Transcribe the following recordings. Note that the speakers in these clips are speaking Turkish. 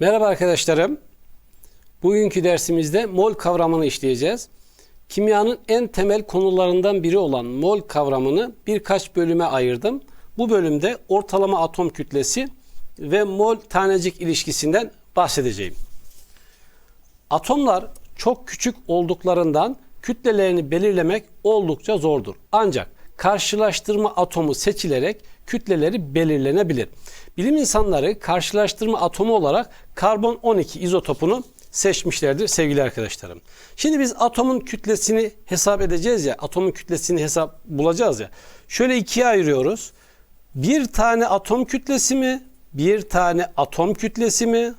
Merhaba arkadaşlarım. Bugünkü dersimizde mol kavramını işleyeceğiz. Kimyanın en temel konularından biri olan mol kavramını birkaç bölüme ayırdım. Bu bölümde ortalama atom kütlesi ve mol tanecik ilişkisinden bahsedeceğim. Atomlar çok küçük olduklarından kütlelerini belirlemek oldukça zordur. Ancak karşılaştırma atomu seçilerek kütleleri belirlenebilir. Bilim insanları karşılaştırma atomu olarak karbon 12 izotopunu seçmişlerdir sevgili arkadaşlarım. Şimdi biz atomun kütlesini hesap edeceğiz ya, atomun kütlesini hesap bulacağız ya. Şöyle ikiye ayırıyoruz. Bir tane atom kütlesi mi? Bir tane atom kütlesi mi?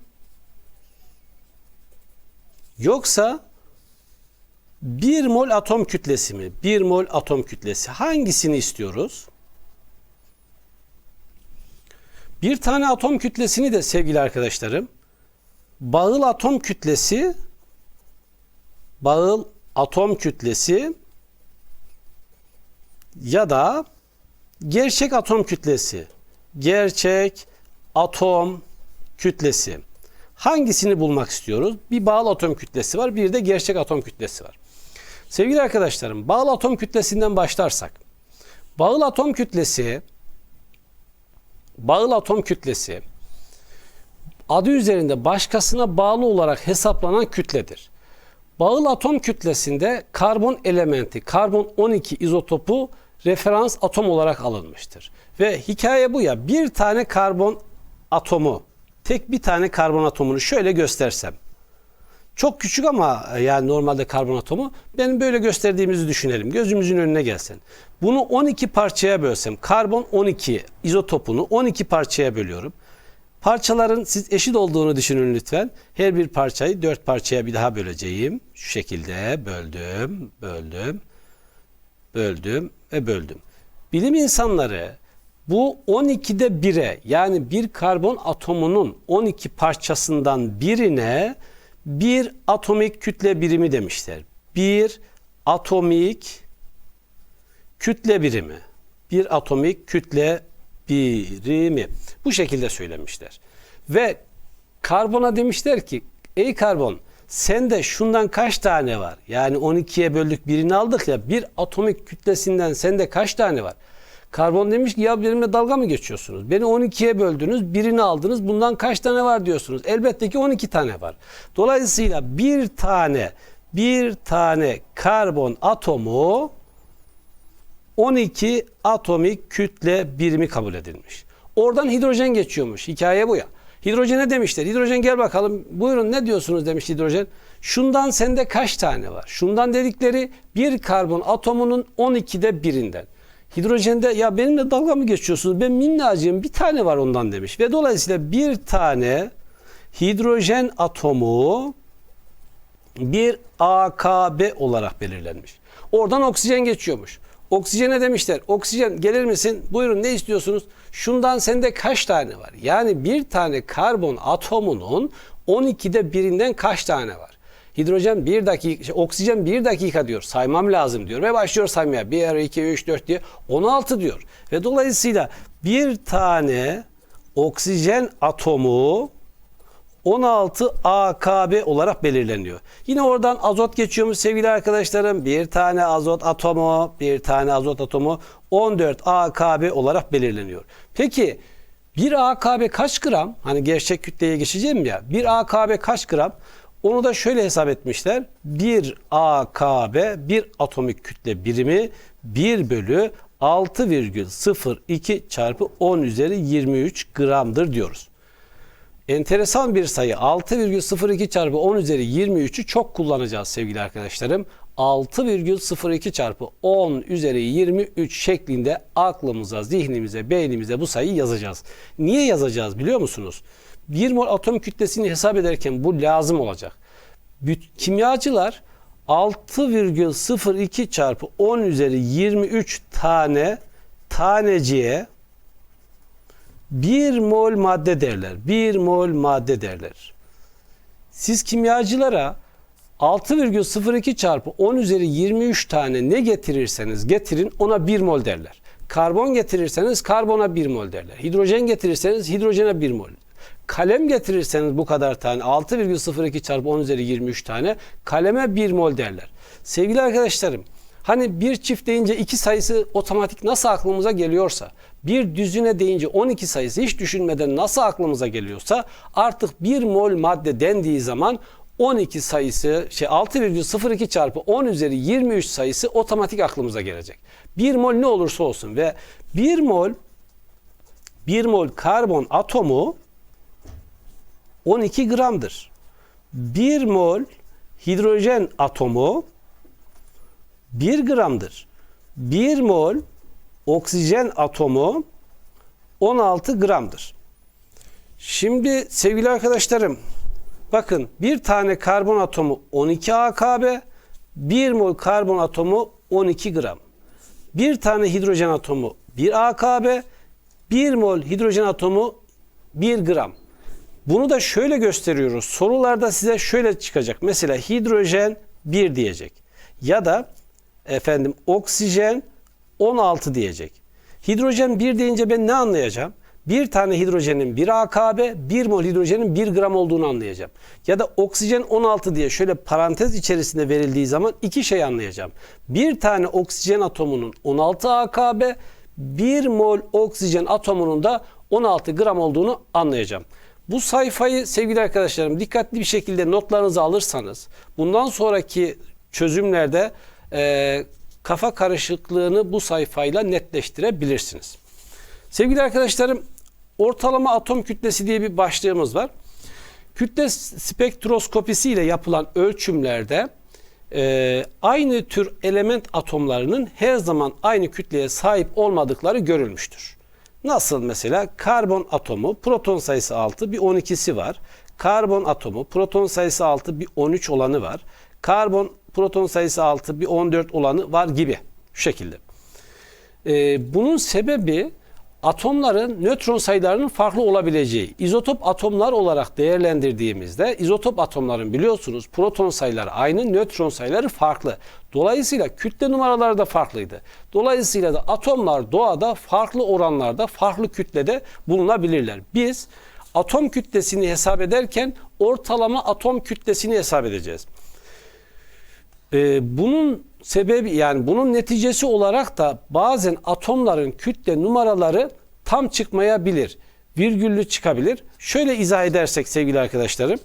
Yoksa 1 mol atom kütlesi mi? 1 mol atom kütlesi. Hangisini istiyoruz? Bir tane atom kütlesini de sevgili arkadaşlarım bağıl atom kütlesi bağıl atom kütlesi ya da gerçek atom kütlesi gerçek atom kütlesi hangisini bulmak istiyoruz? Bir bağlı atom kütlesi var, bir de gerçek atom kütlesi var. Sevgili arkadaşlarım, bağlı atom kütlesinden başlarsak. Bağıl atom kütlesi bağıl atom kütlesi adı üzerinde başkasına bağlı olarak hesaplanan kütledir. Bağıl atom kütlesinde karbon elementi, karbon 12 izotopu referans atom olarak alınmıştır. Ve hikaye bu ya bir tane karbon atomu, tek bir tane karbon atomunu şöyle göstersem. Çok küçük ama yani normalde karbon atomu benim böyle gösterdiğimizi düşünelim. Gözümüzün önüne gelsin. Bunu 12 parçaya bölsem karbon 12 izotopunu 12 parçaya bölüyorum. Parçaların siz eşit olduğunu düşünün lütfen. Her bir parçayı 4 parçaya bir daha böleceğim. Şu şekilde böldüm, böldüm, böldüm ve böldüm. Bilim insanları bu 12'de 1'e yani bir karbon atomunun 12 parçasından birine bir atomik kütle birimi demişler. Bir atomik kütle birimi. Bir atomik kütle birimi. Bu şekilde söylemişler. Ve karbona demişler ki ey karbon sende şundan kaç tane var? Yani 12'ye böldük birini aldık ya bir atomik kütlesinden sende kaç tane var? Karbon demiş ki ya benimle dalga mı geçiyorsunuz? Beni 12'ye böldünüz, birini aldınız. Bundan kaç tane var diyorsunuz? Elbette ki 12 tane var. Dolayısıyla bir tane bir tane karbon atomu 12 atomik kütle birimi kabul edilmiş. Oradan hidrojen geçiyormuş. Hikaye bu ya. Hidrojene demişler. Hidrojen gel bakalım. Buyurun ne diyorsunuz demiş hidrojen. Şundan sende kaç tane var? Şundan dedikleri bir karbon atomunun 12'de birinden. Hidrojende ya benimle dalga mı geçiyorsunuz? Ben minnacığım bir tane var ondan demiş. Ve dolayısıyla bir tane hidrojen atomu bir AKB olarak belirlenmiş. Oradan oksijen geçiyormuş. Oksijene demişler. Oksijen gelir misin? Buyurun ne istiyorsunuz? Şundan sende kaç tane var? Yani bir tane karbon atomunun 12'de birinden kaç tane var? Hidrojen bir dakika, şey, oksijen bir dakika diyor. Saymam lazım diyor. Ve başlıyor saymaya. 1, 2, 3, 4 diye. 16 diyor. Ve dolayısıyla bir tane oksijen atomu 16 AKB olarak belirleniyor. Yine oradan azot geçiyormuş sevgili arkadaşlarım. Bir tane azot atomu, bir tane azot atomu 14 AKB olarak belirleniyor. Peki bir AKB kaç gram? Hani gerçek kütleye geçeceğim ya. Bir AKB kaç gram? Onu da şöyle hesap etmişler. 1 AKB bir atomik kütle birimi 1 bölü 6,02 çarpı 10 üzeri 23 gramdır diyoruz. Enteresan bir sayı 6,02 çarpı 10 üzeri 23'ü çok kullanacağız sevgili arkadaşlarım. 6,02 çarpı 10 üzeri 23 şeklinde aklımıza, zihnimize, beynimize bu sayıyı yazacağız. Niye yazacağız biliyor musunuz? 1 mol atom kütlesini hesap ederken bu lazım olacak. Kimyacılar 6,02 çarpı 10 üzeri 23 tane taneciye 1 mol madde derler. 1 mol madde derler. Siz kimyacılara 6,02 çarpı 10 üzeri 23 tane ne getirirseniz getirin ona 1 mol derler. Karbon getirirseniz karbona 1 mol derler. Hidrojen getirirseniz hidrojene 1 mol. Kalem getirirseniz bu kadar tane 6,02 çarpı 10 üzeri 23 tane kaleme 1 mol derler. Sevgili arkadaşlarım hani bir çift deyince iki sayısı otomatik nasıl aklımıza geliyorsa bir düzüne deyince 12 sayısı hiç düşünmeden nasıl aklımıza geliyorsa artık 1 mol madde dendiği zaman 12 sayısı şey 6,02 çarpı 10 üzeri 23 sayısı otomatik aklımıza gelecek. 1 mol ne olursa olsun ve 1 mol 1 mol karbon atomu 12 gramdır. 1 mol hidrojen atomu 1 gramdır. 1 mol oksijen atomu 16 gramdır. Şimdi sevgili arkadaşlarım bakın bir tane karbon atomu 12 AKB, 1 mol karbon atomu 12 gram. Bir tane hidrojen atomu 1 AKB, 1 mol hidrojen atomu 1 gram. Bunu da şöyle gösteriyoruz. Sorularda size şöyle çıkacak. Mesela hidrojen 1 diyecek. Ya da efendim oksijen 16 diyecek. Hidrojen 1 deyince ben ne anlayacağım? Bir tane hidrojenin 1 AKB, 1 mol hidrojenin 1 gram olduğunu anlayacağım. Ya da oksijen 16 diye şöyle parantez içerisinde verildiği zaman iki şey anlayacağım. Bir tane oksijen atomunun 16 AKB, 1 mol oksijen atomunun da 16 gram olduğunu anlayacağım. Bu sayfayı sevgili arkadaşlarım dikkatli bir şekilde notlarınızı alırsanız bundan sonraki çözümlerde e, kafa karışıklığını bu sayfayla netleştirebilirsiniz. Sevgili arkadaşlarım ortalama atom kütlesi diye bir başlığımız var. Kütle spektroskopisi ile yapılan ölçümlerde e, aynı tür element atomlarının her zaman aynı kütleye sahip olmadıkları görülmüştür. Nasıl mesela karbon atomu proton sayısı 6 bir 12'si var. Karbon atomu proton sayısı 6 bir 13 olanı var. Karbon proton sayısı 6 bir 14 olanı var gibi şu şekilde. Ee, bunun sebebi atomların nötron sayılarının farklı olabileceği. İzotop atomlar olarak değerlendirdiğimizde izotop atomların biliyorsunuz proton sayıları aynı, nötron sayıları farklı. Dolayısıyla kütle numaraları da farklıydı. Dolayısıyla da atomlar doğada farklı oranlarda, farklı kütlede bulunabilirler. Biz atom kütlesini hesap ederken ortalama atom kütlesini hesap edeceğiz. Ee, bunun sebebi yani bunun neticesi olarak da bazen atomların kütle numaraları tam çıkmayabilir. Virgüllü çıkabilir. Şöyle izah edersek sevgili arkadaşlarım.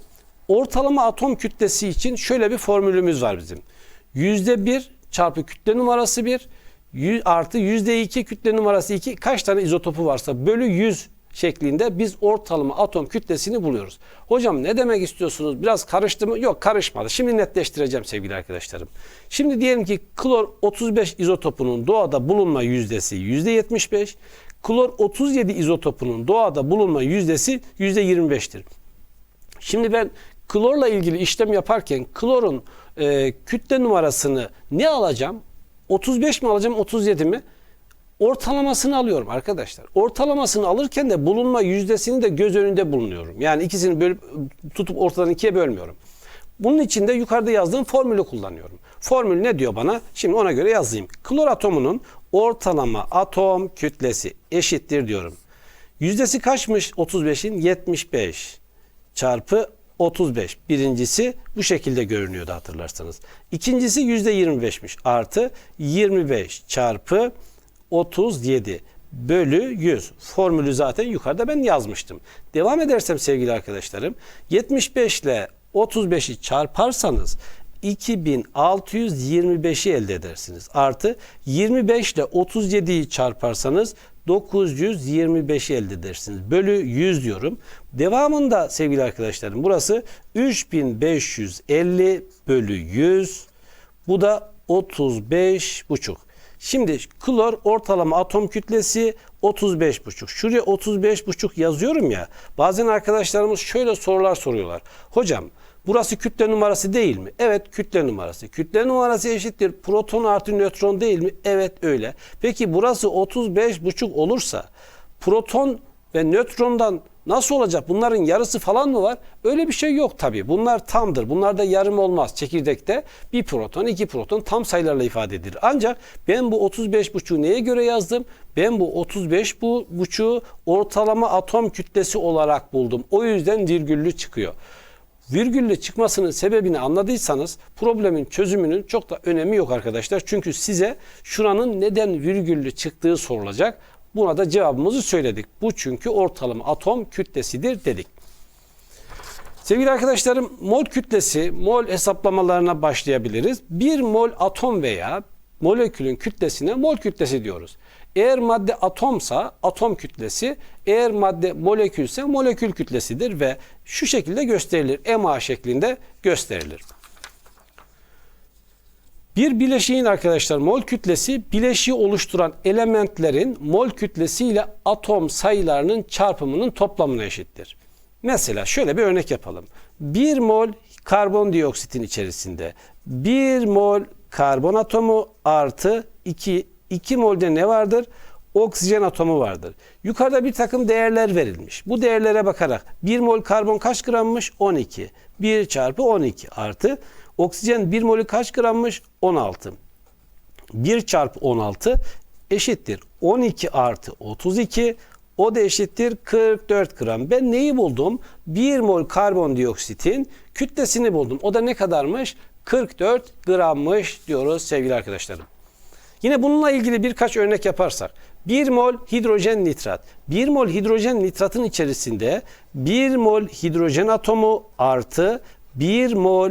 Ortalama atom kütlesi için şöyle bir formülümüz var bizim. %1 çarpı kütle numarası 1 artı %2 kütle numarası 2 kaç tane izotopu varsa bölü 100 şeklinde biz ortalama atom kütlesini buluyoruz. Hocam ne demek istiyorsunuz? Biraz karıştı mı? Yok karışmadı. Şimdi netleştireceğim sevgili arkadaşlarım. Şimdi diyelim ki klor 35 izotopunun doğada bulunma yüzdesi %75. Klor 37 izotopunun doğada bulunma yüzdesi %25'tir. Şimdi ben klorla ilgili işlem yaparken klorun e, kütle numarasını ne alacağım? 35 mi alacağım 37 mi? Ortalamasını alıyorum arkadaşlar. Ortalamasını alırken de bulunma yüzdesini de göz önünde bulunuyorum. Yani ikisini bölüp tutup ortadan ikiye bölmüyorum. Bunun için de yukarıda yazdığım formülü kullanıyorum. Formül ne diyor bana? Şimdi ona göre yazayım. Klor atomunun ortalama atom kütlesi eşittir diyorum. Yüzdesi kaçmış 35'in? 75 çarpı 35. Birincisi bu şekilde görünüyordu hatırlarsanız. İkincisi %25'miş. Artı 25 çarpı 37 bölü 100. Formülü zaten yukarıda ben yazmıştım. Devam edersem sevgili arkadaşlarım 75 ile 35'i çarparsanız 2625'i elde edersiniz. Artı 25 ile 37'yi çarparsanız 925'i elde edersiniz. Bölü 100 diyorum. Devamında sevgili arkadaşlarım burası 3550 bölü 100. Bu da 35 buçuk. Şimdi klor ortalama atom kütlesi 35,5. Şuraya 35,5 yazıyorum ya. Bazen arkadaşlarımız şöyle sorular soruyorlar. Hocam burası kütle numarası değil mi? Evet kütle numarası. Kütle numarası eşittir proton artı nötron değil mi? Evet öyle. Peki burası 35,5 olursa proton ve nötrondan nasıl olacak? Bunların yarısı falan mı var? Öyle bir şey yok tabii. Bunlar tamdır. Bunlarda yarım olmaz. Çekirdekte bir proton, iki proton tam sayılarla ifade edilir. Ancak ben bu 35,5'u neye göre yazdım? Ben bu 35 bu buçuğu ortalama atom kütlesi olarak buldum. O yüzden virgüllü çıkıyor. Virgülle çıkmasının sebebini anladıysanız problemin çözümünün çok da önemi yok arkadaşlar. Çünkü size şuranın neden virgüllü çıktığı sorulacak. Buna da cevabımızı söyledik. Bu çünkü ortalama atom kütlesidir dedik. Sevgili arkadaşlarım mol kütlesi, mol hesaplamalarına başlayabiliriz. 1 mol atom veya molekülün kütlesine mol kütlesi diyoruz. Eğer madde atomsa atom kütlesi, eğer madde molekülse molekül kütlesidir ve şu şekilde gösterilir. MA şeklinde gösterilir. Bir bileşiğin arkadaşlar mol kütlesi bileşiği oluşturan elementlerin mol kütlesi ile atom sayılarının çarpımının toplamına eşittir. Mesela şöyle bir örnek yapalım. 1 mol karbondioksitin içerisinde 1 mol karbon atomu artı 2 2 molde ne vardır? Oksijen atomu vardır. Yukarıda bir takım değerler verilmiş. Bu değerlere bakarak 1 mol karbon kaç grammış? 12. 1 çarpı 12 artı oksijen 1 molü kaç grammış? 16. 1 çarpı 16 eşittir. 12 artı 32 o da eşittir 44 gram. Ben neyi buldum? 1 mol karbondioksitin kütlesini buldum. O da ne kadarmış? 44 grammış diyoruz sevgili arkadaşlarım. Yine bununla ilgili birkaç örnek yaparsak 1 mol hidrojen nitrat. 1 mol hidrojen nitratın içerisinde 1 mol hidrojen atomu artı 1 mol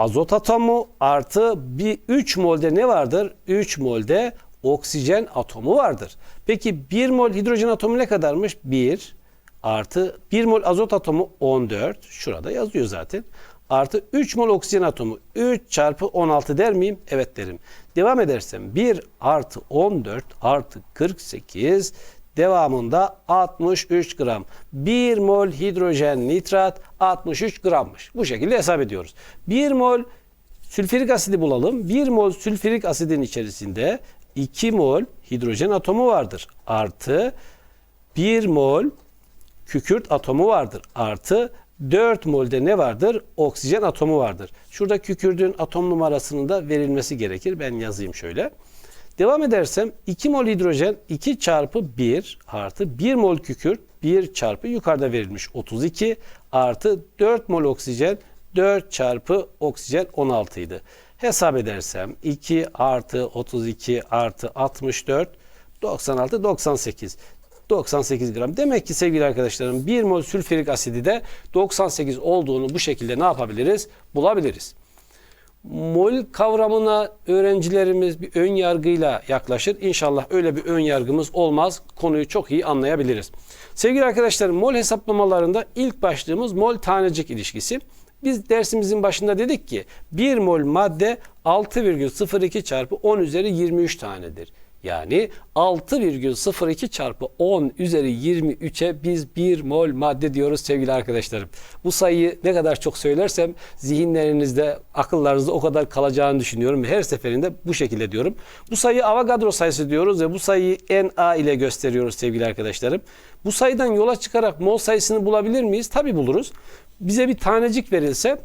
azot atomu artı bir 3 molde ne vardır? 3 molde oksijen atomu vardır. Peki 1 mol hidrojen atomu ne kadarmış? 1 artı 1 mol azot atomu 14. Şurada yazıyor zaten. Artı 3 mol oksijen atomu 3 çarpı 16 der miyim? Evet derim. Devam edersem 1 artı 14 artı 48 devamında 63 gram. 1 mol hidrojen nitrat 63 grammış. Bu şekilde hesap ediyoruz. 1 mol sülfürik asidi bulalım. 1 mol sülfürik asidin içerisinde 2 mol hidrojen atomu vardır. Artı 1 mol kükürt atomu vardır. Artı 4 molde ne vardır? Oksijen atomu vardır. Şurada kükürdüğün atom numarasının da verilmesi gerekir. Ben yazayım şöyle. Devam edersem 2 mol hidrojen 2 çarpı 1 artı 1 mol kükürt 1 çarpı yukarıda verilmiş 32 artı 4 mol oksijen 4 çarpı oksijen 16 idi. Hesap edersem 2 artı 32 artı 64 96 98. 98 gram. Demek ki sevgili arkadaşlarım 1 mol sülfürik asidi de 98 olduğunu bu şekilde ne yapabiliriz? Bulabiliriz. Mol kavramına öğrencilerimiz bir ön yargıyla yaklaşır. İnşallah öyle bir ön yargımız olmaz. Konuyu çok iyi anlayabiliriz. Sevgili arkadaşlarım mol hesaplamalarında ilk başlığımız mol tanecik ilişkisi. Biz dersimizin başında dedik ki 1 mol madde 6,02 çarpı 10 üzeri 23 tanedir. Yani 6,02 çarpı 10 üzeri 23'e biz 1 mol madde diyoruz sevgili arkadaşlarım. Bu sayıyı ne kadar çok söylersem zihinlerinizde, akıllarınızda o kadar kalacağını düşünüyorum. Her seferinde bu şekilde diyorum. Bu sayıyı Avogadro sayısı diyoruz ve bu sayıyı Na ile gösteriyoruz sevgili arkadaşlarım. Bu sayıdan yola çıkarak mol sayısını bulabilir miyiz? Tabi buluruz. Bize bir tanecik verilse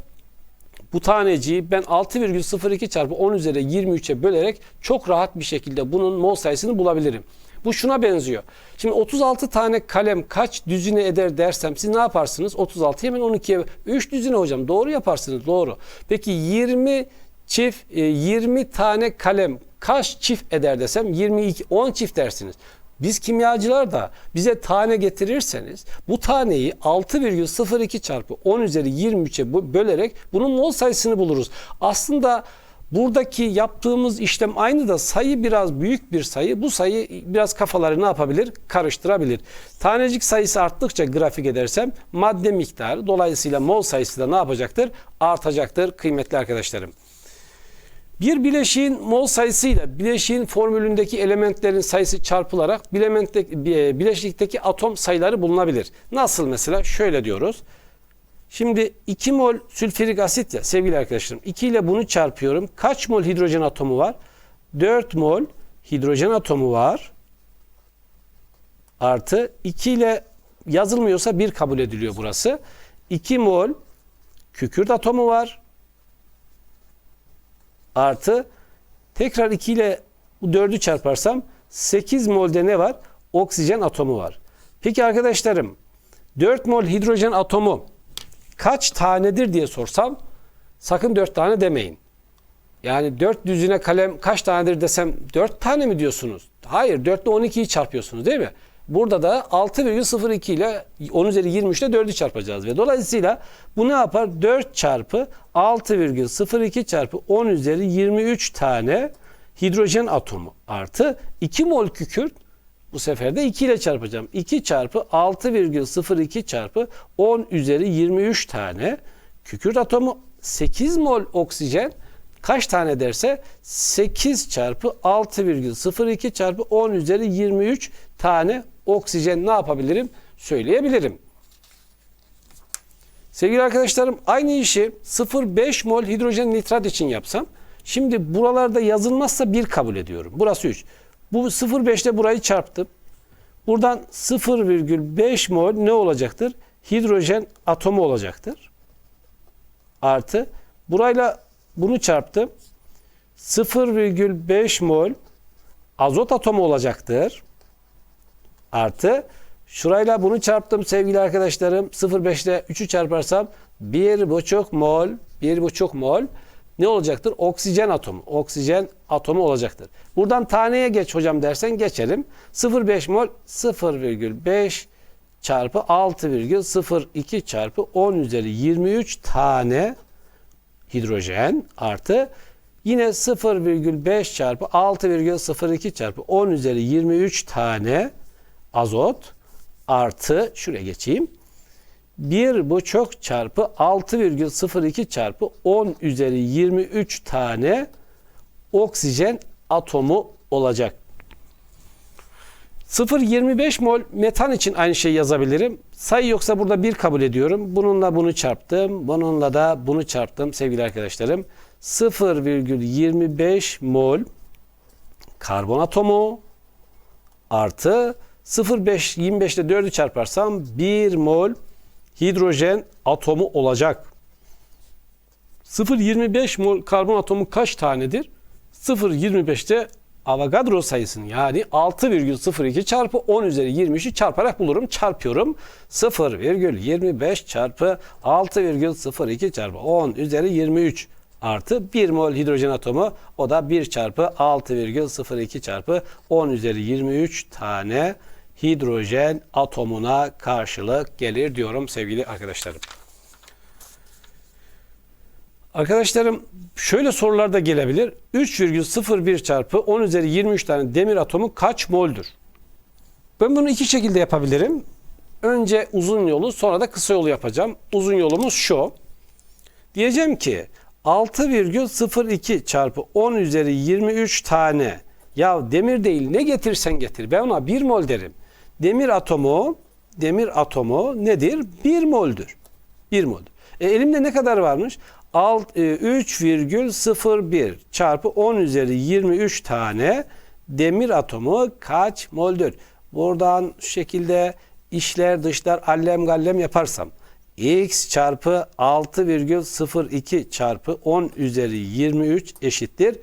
bu taneciği ben 6,02 çarpı 10 üzeri 23'e bölerek çok rahat bir şekilde bunun mol sayısını bulabilirim. Bu şuna benziyor. Şimdi 36 tane kalem kaç düzine eder dersem siz ne yaparsınız? 36 hemen 12'ye 3 düzine hocam. Doğru yaparsınız. Doğru. Peki 20 çift 20 e, tane kalem kaç çift eder desem 22 10 çift dersiniz. Biz kimyacılar da bize tane getirirseniz bu taneyi 6,02 çarpı 10 üzeri 23'e bölerek bunun mol sayısını buluruz. Aslında buradaki yaptığımız işlem aynı da sayı biraz büyük bir sayı. Bu sayı biraz kafaları ne yapabilir? Karıştırabilir. Tanecik sayısı arttıkça grafik edersem madde miktarı dolayısıyla mol sayısı da ne yapacaktır? Artacaktır kıymetli arkadaşlarım. Bir bileşiğin mol sayısıyla bileşiğin formülündeki elementlerin sayısı çarpılarak e, bileşikteki atom sayıları bulunabilir. Nasıl mesela? Şöyle diyoruz. Şimdi 2 mol sülfürik asit ya sevgili arkadaşlarım. 2 ile bunu çarpıyorum. Kaç mol hidrojen atomu var? 4 mol hidrojen atomu var. artı 2 ile yazılmıyorsa 1 kabul ediliyor burası. 2 mol kükürt atomu var. Artı tekrar 2 ile bu 4'ü çarparsam 8 molde ne var? Oksijen atomu var. Peki arkadaşlarım 4 mol hidrojen atomu kaç tanedir diye sorsam sakın 4 tane demeyin. Yani 4 düzine kalem kaç tanedir desem 4 tane mi diyorsunuz? Hayır 4 ile 12'yi çarpıyorsunuz değil mi? Burada da 6,02 ile 10 üzeri 23 ile 4'ü çarpacağız. Ve dolayısıyla bu ne yapar? 4 çarpı 6,02 çarpı 10 üzeri 23 tane hidrojen atomu artı 2 mol kükürt bu sefer de 2 ile çarpacağım. 2 çarpı 6,02 çarpı 10 üzeri 23 tane kükürt atomu 8 mol oksijen kaç tane derse 8 çarpı 6,02 çarpı 10 üzeri 23 tane oksijen ne yapabilirim? Söyleyebilirim. Sevgili arkadaşlarım aynı işi 0,5 mol hidrojen nitrat için yapsam şimdi buralarda yazılmazsa 1 kabul ediyorum. Burası 3. Bu 0,5 ile burayı çarptım. Buradan 0,5 mol ne olacaktır? Hidrojen atomu olacaktır. Artı burayla bunu çarptım. 0,5 mol azot atomu olacaktır. Artı şurayla bunu çarptım sevgili arkadaşlarım. 0,5 ile 3'ü çarparsam 1,5 mol 1,5 mol ne olacaktır? Oksijen atomu. Oksijen atomu olacaktır. Buradan taneye geç hocam dersen geçelim. 0,5 mol 0,5 çarpı 6,02 çarpı 10 üzeri 23 tane hidrojen artı yine 0,5 çarpı 6,02 çarpı 10 üzeri 23 tane azot artı şuraya geçeyim. 1,5 çarpı 6,02 çarpı 10 üzeri 23 tane oksijen atomu olacak. 0,25 mol metan için aynı şeyi yazabilirim. Sayı yoksa burada 1 kabul ediyorum. Bununla bunu çarptım. Bununla da bunu çarptım sevgili arkadaşlarım. 0,25 mol karbon atomu artı 0,5 25 ile 4'ü çarparsam 1 mol hidrojen atomu olacak. 0,25 mol karbon atomu kaç tanedir? 0,25'te Avogadro sayısını yani 6,02 çarpı 10 üzeri 23'ü çarparak bulurum. Çarpıyorum. 0,25 çarpı 6,02 çarpı 10 üzeri 23 artı 1 mol hidrojen atomu o da 1 çarpı 6,02 çarpı 10 üzeri 23 tane hidrojen atomuna karşılık gelir diyorum sevgili arkadaşlarım. Arkadaşlarım şöyle sorular da gelebilir. 3,01 çarpı 10 üzeri 23 tane demir atomu kaç moldür? Ben bunu iki şekilde yapabilirim. Önce uzun yolu sonra da kısa yolu yapacağım. Uzun yolumuz şu. Diyeceğim ki 6,02 çarpı 10 üzeri 23 tane ya demir değil ne getirsen getir ben ona 1 mol derim. Demir atomu demir atomu nedir? 1 moldür. 1 moldür. E, elimde ne kadar varmış? Alt- e, 3,01 çarpı 10 üzeri 23 tane demir atomu kaç moldür? Buradan şu şekilde işler dışlar allem gallem yaparsam x çarpı 6,02 çarpı 10 üzeri 23 eşittir.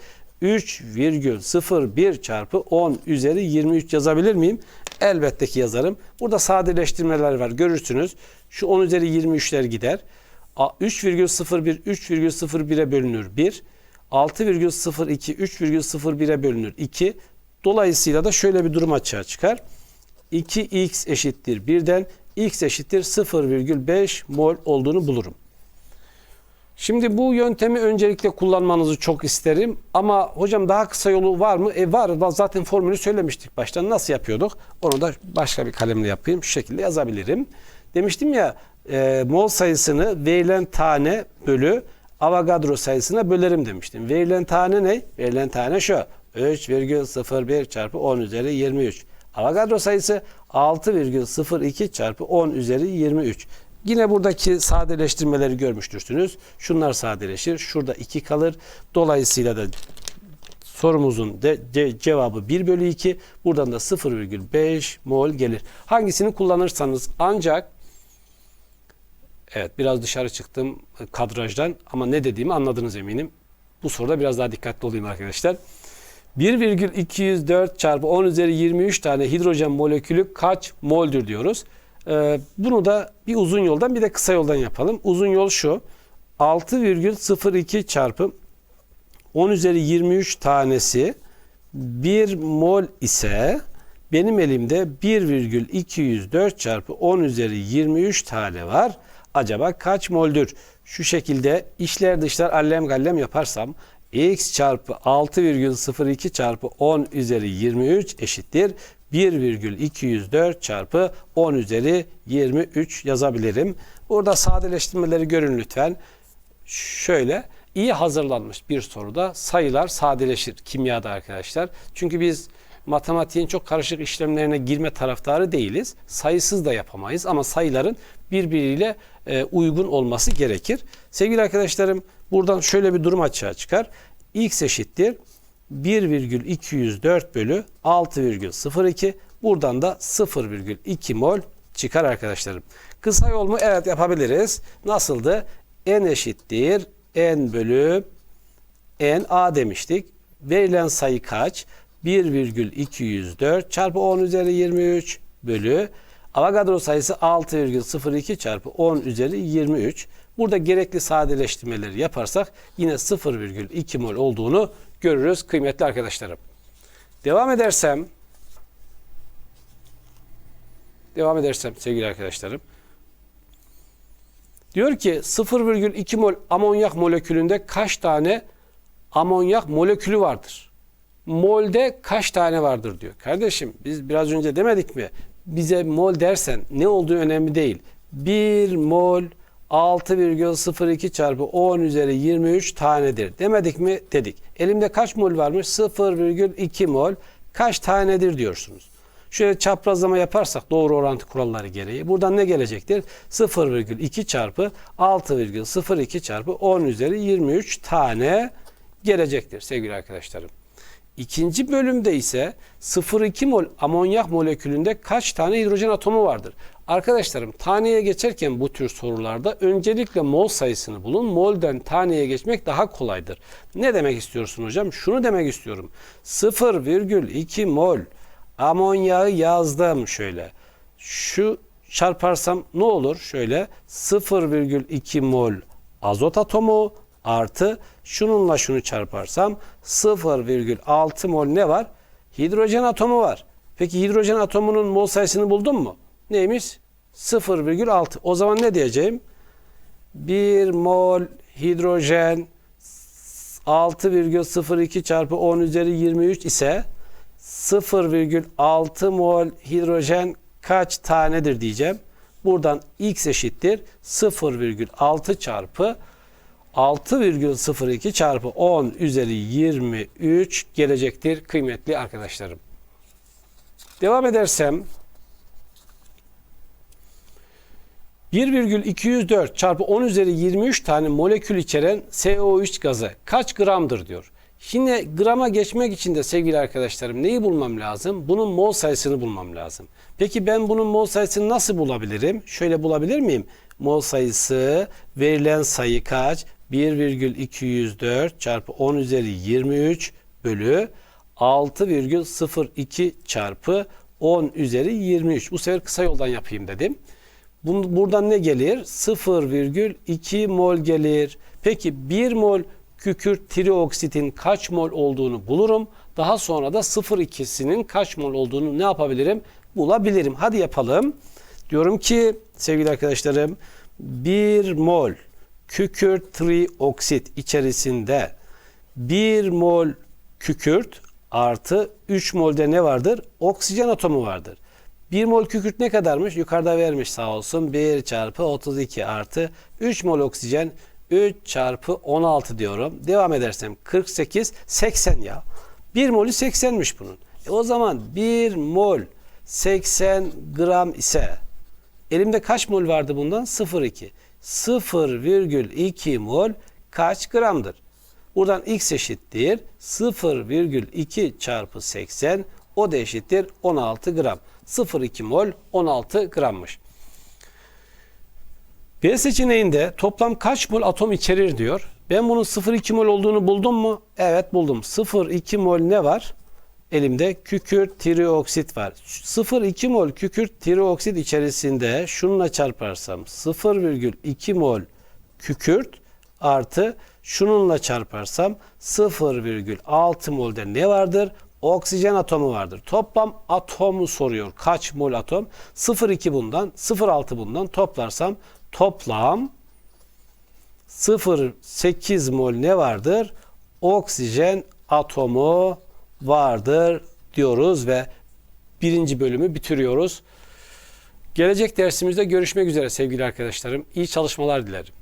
3,01 çarpı 10 üzeri 23 yazabilir miyim? Elbette ki yazarım. Burada sadeleştirmeler var görürsünüz. Şu 10 üzeri 23'ler gider. A- 3,01 3,01'e bölünür 1. 6,02 3,01'e bölünür 2. Dolayısıyla da şöyle bir durum açığa çıkar. 2x eşittir 1'den x eşittir 0,5 mol olduğunu bulurum. Şimdi bu yöntemi öncelikle kullanmanızı çok isterim. Ama hocam daha kısa yolu var mı? E var. Zaten formülü söylemiştik baştan. Nasıl yapıyorduk? Onu da başka bir kalemle yapayım. Şu şekilde yazabilirim. Demiştim ya e, mol sayısını verilen tane bölü Avogadro sayısına bölerim demiştim. Verilen tane ne? Verilen tane şu. 3,01 çarpı 10 üzeri 23. Avogadro sayısı 6,02 çarpı 10 üzeri 23. Yine buradaki sadeleştirmeleri görmüştürsünüz. Şunlar sadeleşir. Şurada 2 kalır. Dolayısıyla da sorumuzun de, de- cevabı 1 bölü 2. Buradan da 0,5 mol gelir. Hangisini kullanırsanız ancak Evet biraz dışarı çıktım kadrajdan ama ne dediğimi anladınız eminim. Bu soruda biraz daha dikkatli olayım arkadaşlar. 1,204 çarpı 10 üzeri 23 tane hidrojen molekülü kaç moldür diyoruz. Ee, bunu da bir uzun yoldan bir de kısa yoldan yapalım. Uzun yol şu. 6,02 çarpı 10 üzeri 23 tanesi 1 mol ise benim elimde 1,204 çarpı 10 üzeri 23 tane var. Acaba kaç moldür? Şu şekilde içler dışlar allem gallem yaparsam x çarpı 6,02 çarpı 10 üzeri 23 eşittir. 1,204 çarpı 10 üzeri 23 yazabilirim. Burada sadeleştirmeleri görün lütfen. Şöyle iyi hazırlanmış bir soruda sayılar sadeleşir kimyada arkadaşlar. Çünkü biz matematiğin çok karışık işlemlerine girme taraftarı değiliz. Sayısız da yapamayız ama sayıların birbiriyle e, uygun olması gerekir. Sevgili arkadaşlarım buradan şöyle bir durum açığa çıkar. x eşittir 1,204 bölü 6,02 buradan da 0,2 mol çıkar arkadaşlarım. Kısa yol mu? Evet yapabiliriz. Nasıldı? n eşittir n bölü n a demiştik. Verilen sayı kaç? 1,204 çarpı 10 üzeri 23 bölü Avogadro sayısı 6,02 çarpı 10 üzeri 23. Burada gerekli sadeleştirmeleri yaparsak yine 0,2 mol olduğunu görürüz kıymetli arkadaşlarım. Devam edersem devam edersem sevgili arkadaşlarım diyor ki 0,2 mol amonyak molekülünde kaç tane amonyak molekülü vardır? Molde kaç tane vardır diyor. Kardeşim biz biraz önce demedik mi? Bize mol dersen ne olduğu önemli değil. 1 mol 6,02 çarpı 10 üzeri 23 tanedir. Demedik mi? Dedik. Elimde kaç mol varmış? 0,2 mol. Kaç tanedir diyorsunuz. Şöyle çaprazlama yaparsak doğru orantı kuralları gereği buradan ne gelecektir? 0,2 çarpı 6,02 çarpı 10 üzeri 23 tane gelecektir sevgili arkadaşlarım. İkinci bölümde ise 0,2 mol amonyak molekülünde kaç tane hidrojen atomu vardır? Arkadaşlarım taneye geçerken bu tür sorularda öncelikle mol sayısını bulun. Molden taneye geçmek daha kolaydır. Ne demek istiyorsun hocam? Şunu demek istiyorum. 0,2 mol amonyağı yazdım şöyle. Şu çarparsam ne olur? Şöyle 0,2 mol azot atomu artı şununla şunu çarparsam 0,6 mol ne var? Hidrojen atomu var. Peki hidrojen atomunun mol sayısını buldun mu? Neymiş? 0,6. O zaman ne diyeceğim? 1 mol hidrojen 6,02 çarpı 10 üzeri 23 ise 0,6 mol hidrojen kaç tanedir diyeceğim. Buradan x eşittir 0,6 çarpı 6,02 çarpı 10 üzeri 23 gelecektir kıymetli arkadaşlarım. Devam edersem 1,204 çarpı 10 üzeri 23 tane molekül içeren CO3 gazı kaç gramdır diyor. Şimdi grama geçmek için de sevgili arkadaşlarım neyi bulmam lazım? Bunun mol sayısını bulmam lazım. Peki ben bunun mol sayısını nasıl bulabilirim? Şöyle bulabilir miyim? Mol sayısı verilen sayı kaç? 1,204 çarpı 10 üzeri 23 bölü 6,02 çarpı 10 üzeri 23. Bu sefer kısa yoldan yapayım dedim. Buradan ne gelir? 0,2 mol gelir. Peki 1 mol kükürt trioksitin kaç mol olduğunu bulurum. Daha sonra da 0,2'sinin kaç mol olduğunu ne yapabilirim? Bulabilirim. Hadi yapalım. Diyorum ki sevgili arkadaşlarım 1 mol kükürt trioksit içerisinde 1 mol kükürt artı 3 molde ne vardır? Oksijen atomu vardır. 1 mol kükürt ne kadarmış? Yukarıda vermiş sağ olsun. 1 çarpı 32 artı 3 mol oksijen 3 çarpı 16 diyorum. Devam edersem 48, 80 ya. 1 molü 80'miş bunun. E o zaman 1 mol 80 gram ise elimde kaç mol vardı bundan? 0,2. 0,2 mol kaç gramdır? Buradan x eşittir 0,2 çarpı 80 o da eşittir 16 gram. 0,2 mol 16 grammış. B seçeneğinde toplam kaç mol atom içerir diyor. Ben bunun 0,2 mol olduğunu buldum mu? Evet buldum. 0,2 mol ne var? Elimde kükürt trioksit var. 0,2 mol kükürt trioksit içerisinde şununla çarparsam 0,2 mol kükürt artı şununla çarparsam 0,6 molde ne vardır? Oksijen atomu vardır. Toplam atomu soruyor. Kaç mol atom? 0,2 bundan, 0,6 bundan toplarsam toplam 0,8 mol ne vardır? Oksijen atomu vardır diyoruz ve birinci bölümü bitiriyoruz. Gelecek dersimizde görüşmek üzere sevgili arkadaşlarım. İyi çalışmalar dilerim.